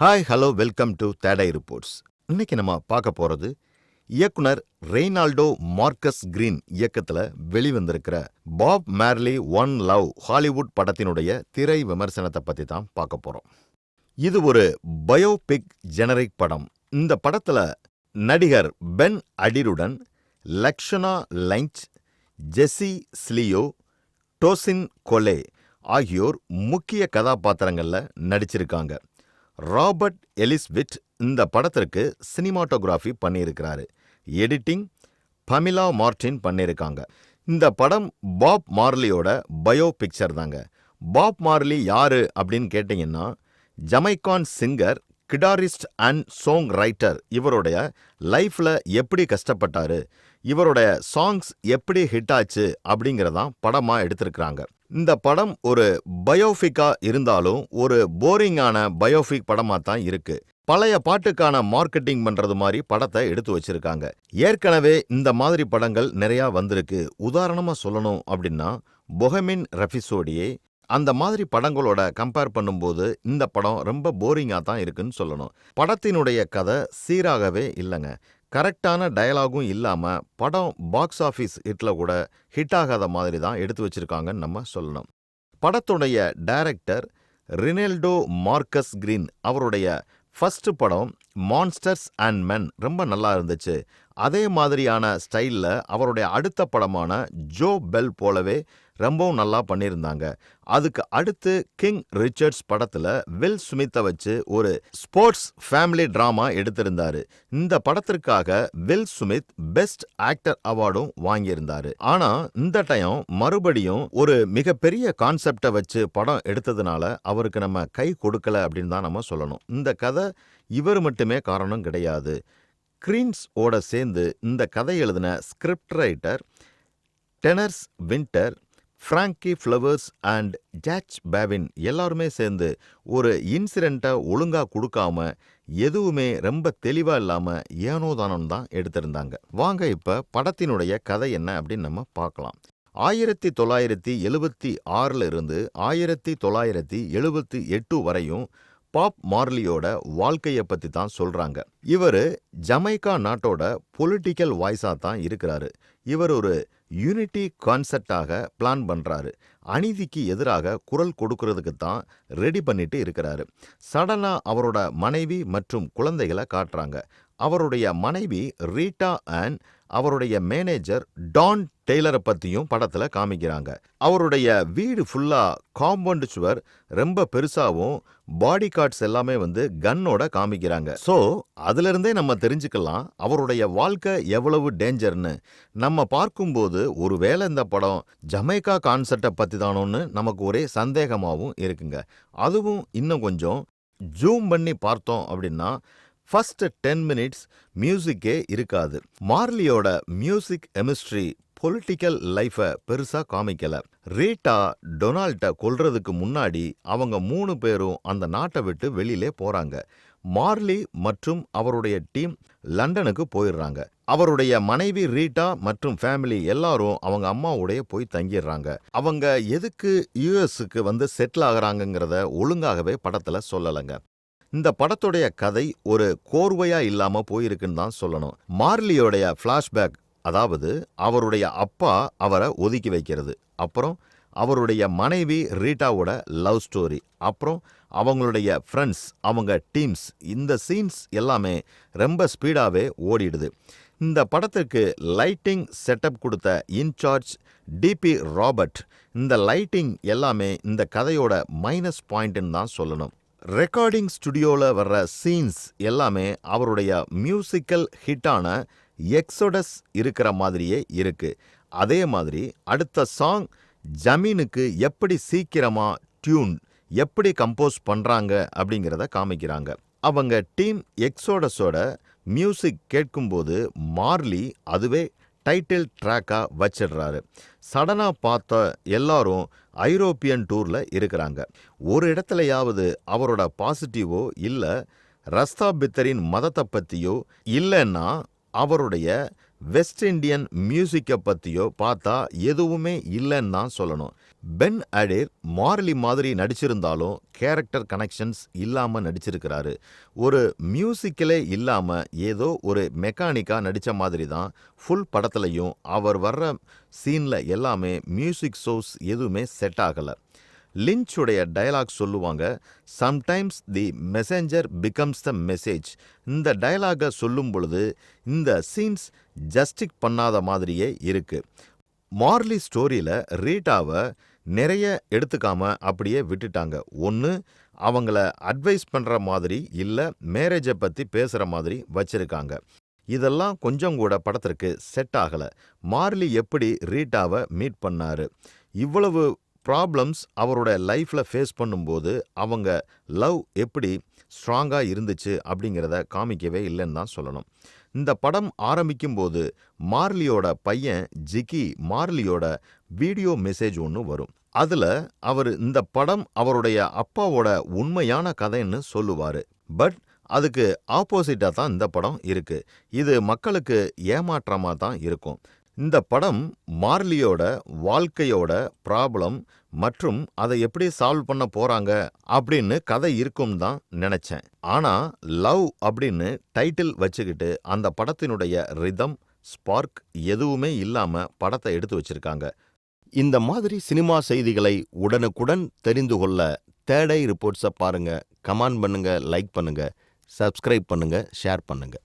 Hi hello welcome to today reports இன்னைக்கு நம்ம பார்க்க போறது இயக்குனர் ரெய்னால்டோ மார்க்கஸ் கிரீன் இயக்கத்துல வெளிவந்திருக்கிற Bob Marley one love Hollywood படத்தினுடைய திரை விமர்சனத்தை பத்தி தான் பார்க்க போறோம். இது ஒரு பயோபிக் ஜெனரிக் படம். இந்த படத்துல நடிகர் பென் அடிருடன் லக்ஷனா லைஞ்ச் ஜெஸ்ஸி ஸ்லியோ டோசின் கொலே ஆகியோர் முக்கிய கதாபாத்திரங்கள்ல நடிச்சிருக்காங்க. ராபர்ட் எலிஸ்விட் இந்த படத்திற்கு சினிமாட்டோகிராஃபி பண்ணியிருக்கிறாரு. எடிட்டிங் பமிலா மார்டின் பண்ணியிருக்காங்க. இந்த படம் பாப் மார்லியோட பயோ பிக்சர் தாங்க. பாப் மார்லி யாரு அப்படின்னு கேட்டிங்கன்னா Jamaican singer guitarist and songwriter இவருடைய லைஃப்ல எப்படி கஷ்டப்பட்டாரு இவருடைய சாங்ஸ் எப்படி ஹிட் ஆச்சு அப்படிங்கிறதான் படமா எடுத்திருக்கிறாங்க. இந்த படம் ஒரு பயோஃபிக்காக இருந்தாலும் ஒரு போரிங்கான பயோஃபிக் படமா தான் இருக்கு. பழைய பாட்டுக்கான மார்க்கெட்டிங் பண்றது மாதிரி படத்தை எடுத்து வச்சிருக்காங்க. ஏற்கனவே இந்த மாதிரி படங்கள் நிறையா வந்திருக்கு. உதாரணமா சொல்லணும் அப்படின்னா பொஹமின் ரஃபிசோடியே அந்த மாதிரி படங்களோட கம்பேர் பண்ணும்போது இந்த படம் ரொம்ப போரிங்கா தான் இருக்குன்னு சொல்லணும். படத்தினுடைய கதை சீராகவே இல்லைங்க. கரெக்டான டயலாகும் இல்லாம படம் பாக்ஸ் ஆஃபீஸ் ஹிட்ல கூட ஹிட் ஆகாத மாதிரி தான் எடுத்து வச்சிருக்காங்கன்னு நம்ம சொல்லணும். படத்துடைய டைரக்டர் ரினெல்டோ மார்க்கஸ் கிரீன் அவருடைய ஃபஸ்ட்டு படம் மான்ஸ்டர்ஸ் அண்ட் மென் ரொம்ப நல்லா இருந்துச்சு. அதே மாதிரியான ஸ்டைலில் அவருடைய அடுத்த படமான ஜோ பெல் போலவே ரொம்பவும் நல்லா பண்ணியிருந்தாங்க. அதுக்கு அடுத்து கிங் ரிச்சர்ட்ஸ் படத்தில் வில் ஸ்மித்தை வச்சு ஒரு ஸ்போர்ட்ஸ் ஃபேமிலி ட்ராமா எடுத்திருந்தாரு. இந்த படத்திற்காக வில் சுமித் பெஸ்ட் ஆக்டர் அவார்டும் வாங்கியிருந்தாரு. ஆனா இந்த டைம் மறுபடியும் ஒரு மிகப்பெரிய கான்செப்டை வச்சு படம் எடுத்ததுனால அவருக்கு நம்ம கை கொடுக்கல அப்படின்னு தான் நம்ம சொல்லணும். இந்த கதை இவர் மட்டுமே காரணம் கிடையாது. கிரீன்ஸ் ஓட சேர்ந்து இந்த கதை எழுதின script writer Terence Winter Frankie Flowers and Zach Baylin எல்லாருமே சேர்ந்து ஒரு இன்சிடெண்ட்டை ஒழுங்காக கொடுக்காம எதுவுமே ரொம்ப தெளிவாக இல்லாமல் ஏனோதானம் தான் எடுத்திருந்தாங்க. வாங்க இப்போ படத்தினுடைய கதை என்ன அப்படின்னு நம்ம பார்க்கலாம். ஆயிரத்தி தொள்ளாயிரத்தி எழுபத்தி ஆறில் இருந்து ஆயிரத்தி தொள்ளாயிரத்தி எழுபத்தி எட்டு வரையும் பாப் மார்லியோட வாழ்க்கையை பற்றி தான் சொல்கிறாங்க இவர் ஜமைக்கா நாட்டோட பொலிட்டிக்கல் வாய்ஸாக தான் இருக்கிறாரு. இவர் ஒரு யூனிட்டி கான்செப்டாக பிளான் பண்ணுறாரு அநீதிக்கு எதிராக குரல் கொடுக்கறதுக்கு தான் ரெடி பண்ணிட்டு இருக்கிறாரு. சடனாக அவரோட மனைவி மற்றும் குழந்தைகளை காட்டுறாங்க. அவருடைய மனைவி ரீட்டா அண்ட் அவருடைய மேனேஜர் டான் டெய்லரை பற்றியும் படத்தில் காமிக்கிறாங்க. அவருடைய வீடு ஃபுல்லாக காம்பவுண்ட் சுவர் ரொம்ப பெருசாகவும் பாடி கார்ட்ஸ் எல்லாமே வந்து கன்னோட காமிக்கிறாங்க. ஸோ அதுலேருந்தே நம்ம தெரிஞ்சுக்கலாம் அவருடைய வாழ்க்கை எவ்வளவு டேஞ்சர்னு நம்ம பார்க்கும்போது ஒருவேளை இந்த படம் ஜமைக்கா கான்செப்டை பற்றி தானோன்னு நமக்கு ஒரே சந்தேகமாகவும் இருக்குங்க. அதுவும் இன்னும் கொஞ்சம் ஜூம் பண்ணி பார்த்தோம் அப்படின்னா ஃபஸ்ட்டு டென் மினிட்ஸ் மியூசிக்கே இருக்காது. மார்லியோட மியூசிக் கெமிஸ்ட்ரி பொலிட்டிக்கல் லைஃபை பெருசா காமிக்கல. ரீட்டா டொனால்ட்டை கொல்றதுக்கு முன்னாடி அவங்க மூணு பேரும் அந்த நாட்டை விட்டு வெளியிலே போறாங்க. மார்லி மற்றும் அவருடைய டீம் லண்டனுக்கு போயிடுறாங்க. அவருடைய மனைவி ரீட்டா மற்றும் ஃபேமிலி எல்லாரும் அவங்க அம்மாவுடைய போய் தங்கிடுறாங்க. அவங்க எதுக்கு யூஎஸ்க்கு வந்து செட்டில் ஆகுறாங்கங்கிறத ஒழுங்காகவே படத்துல சொல்லலைங்க. இந்த படத்துடைய கதை ஒரு கோர்வையா இல்லாம போயிருக்குன்னு தான் சொல்லணும். மார்லியோடைய ஃப்ளாஷ்பேக் அதாவது அவருடைய அப்பா அவரை ஒதுக்கி வைக்கிறது. அப்புறம் அவருடைய மனைவி ரீட்டாவோட லவ் ஸ்டோரி. அப்புறம் அவங்களுடைய ஃப்ரெண்ட்ஸ் அவங்க டீம்ஸ் இந்த சீன்ஸ் எல்லாமே ரொம்ப ஸ்பீடாகவே ஓடிடுது. இந்த படத்துக்கு லைட்டிங் செட்டப் கொடுத்த இன்சார்ஜ் டிபி ராபர்ட் இந்த லைட்டிங் எல்லாமே இந்த கதையோட மைனஸ் பாயிண்ட்னு தான் சொல்லணும். ரெக்கார்டிங் ஸ்டுடியோவில் வர்ற சீன்ஸ் எல்லாமே அவருடைய மியூசிக்கல் ஹிட்டான எக்ஸோடஸ் இருக்கிற மாதிரியே இருக்கு. அதே மாதிரி அடுத்த சாங் ஜமீனுக்கு எப்படி சீக்கிரமா டியூன் எப்படி கம்போஸ் பண்றாங்க அப்படிங்கிறத காமிக்கிறாங்க. அவங்க டீம் எக்ஸோடஸோட மியூசிக் கேட்கும்போது மார்லி அதுவே டைட்டில் ட்ராக்கா வச்சிடுறாரு. சடனா பார்த்த எல்லாரும் ஐரோப்பியன் டூர்ல இருக்கிறாங்க. ஒரு இடத்துலயாவது அவரோட பாசிட்டிவோ இல்ல ரஸ்தா பித்தரின் மதத்தை பத்தியோ இல்லைன்னா அவருடைய வெஸ்ட் இண்டியன் மியூசிக்கை பற்றியோ பார்த்தா எதுவுமே இல்லைன்னு தான் சொல்லணும். பென் அடேர் மார்லி மாதிரி நடிச்சிருந்தாலும் கேரக்டர் கனெக்ஷன்ஸ் இல்லாம நடிச்சிருக்கிறாரு. ஒரு மியூசிக்கலே இல்லாம ஏதோ ஒரு மெக்கானிக்கா நடிச்ச மாதிரி தான் ஃபுல் படத்துலையும் அவர் வர்ற சீன்ல எல்லாமே மியூசிக் சோர்ஸ் எதுவுமே செட் ஆகல. லிஞ்சுடைய டயலாக் சொல்லுவாங்க sometimes the messenger becomes the message இந்த டயலாகை சொல்லும் பொழுது இந்த சீன்ஸ் ஜஸ்டிக் பண்ணாத மாதிரியே இருக்கு. மார்லி ஸ்டோரியில் ரீட்டாவை நிறைய எடுத்துக்காம அப்படியே விட்டுட்டாங்க. ஒன்று அவங்கள அட்வைஸ் பண்ணுற மாதிரி இல்லை மேரேஜை பற்றி பேசுகிற மாதிரி வச்சுருக்காங்க. இதெல்லாம் கொஞ்சம் கூட படத்திற்கு செட் ஆகலை. மார்லி எப்படி ரீட்டாவை மீட் பண்ணாரு? இவ்வளவு ப்ராப்ளம்ஸ் அவரோட லைஃப்பில் ஃபேஸ் பண்ணும்போது அவங்க லவ் எப்படி ஸ்ட்ராங்காக இருந்துச்சு அப்படிங்கிறத காமிக்கவே இல்லைன்னு தான் சொல்லணும். இந்த படம் ஆரம்பிக்கும் போது மார்லியோட பையன் ஜிக்கி மார்லியோட வீடியோ மெசேஜ் ஒன்று வரும். அதில் அவர் இந்த படம் அவருடைய அப்பாவோட உண்மையான கதைன்னு சொல்லுவார். பட் அதுக்கு ஆப்போசிட்டாக தான் இந்த படம் இருக்கு. இது மக்களுக்கு ஏமாற்றமாக தான் இருக்கும். இந்த படம் மார்லியோட வாழ்க்கையோட ப்ராப்ளம் மற்றும் அதை எப்படி சால்வ் பண்ண போறாங்க அப்படின்னு கதை இருக்கும் தான் நினைச்சேன். ஆனா லவ் அப்படின்னு டைட்டில் வச்சுக்கிட்டு அந்த படத்தினுடைய ரிதம் ஸ்பார்க் எதுவுமே இல்லாம படத்தை எடுத்து வச்சிருக்காங்க. இந்த மாதிரி சினிமா செய்திகளை உடனுக்குடன் தெரிந்து கொள்ள தேடை ரிப்போர்ட்ஸை பாருங்க. கமெண்ட் பண்ணுங்க லைக் பண்ணுங்க சப்ஸ்கிரைப் பண்ணுங்க ஷேர் பண்ணுங்க.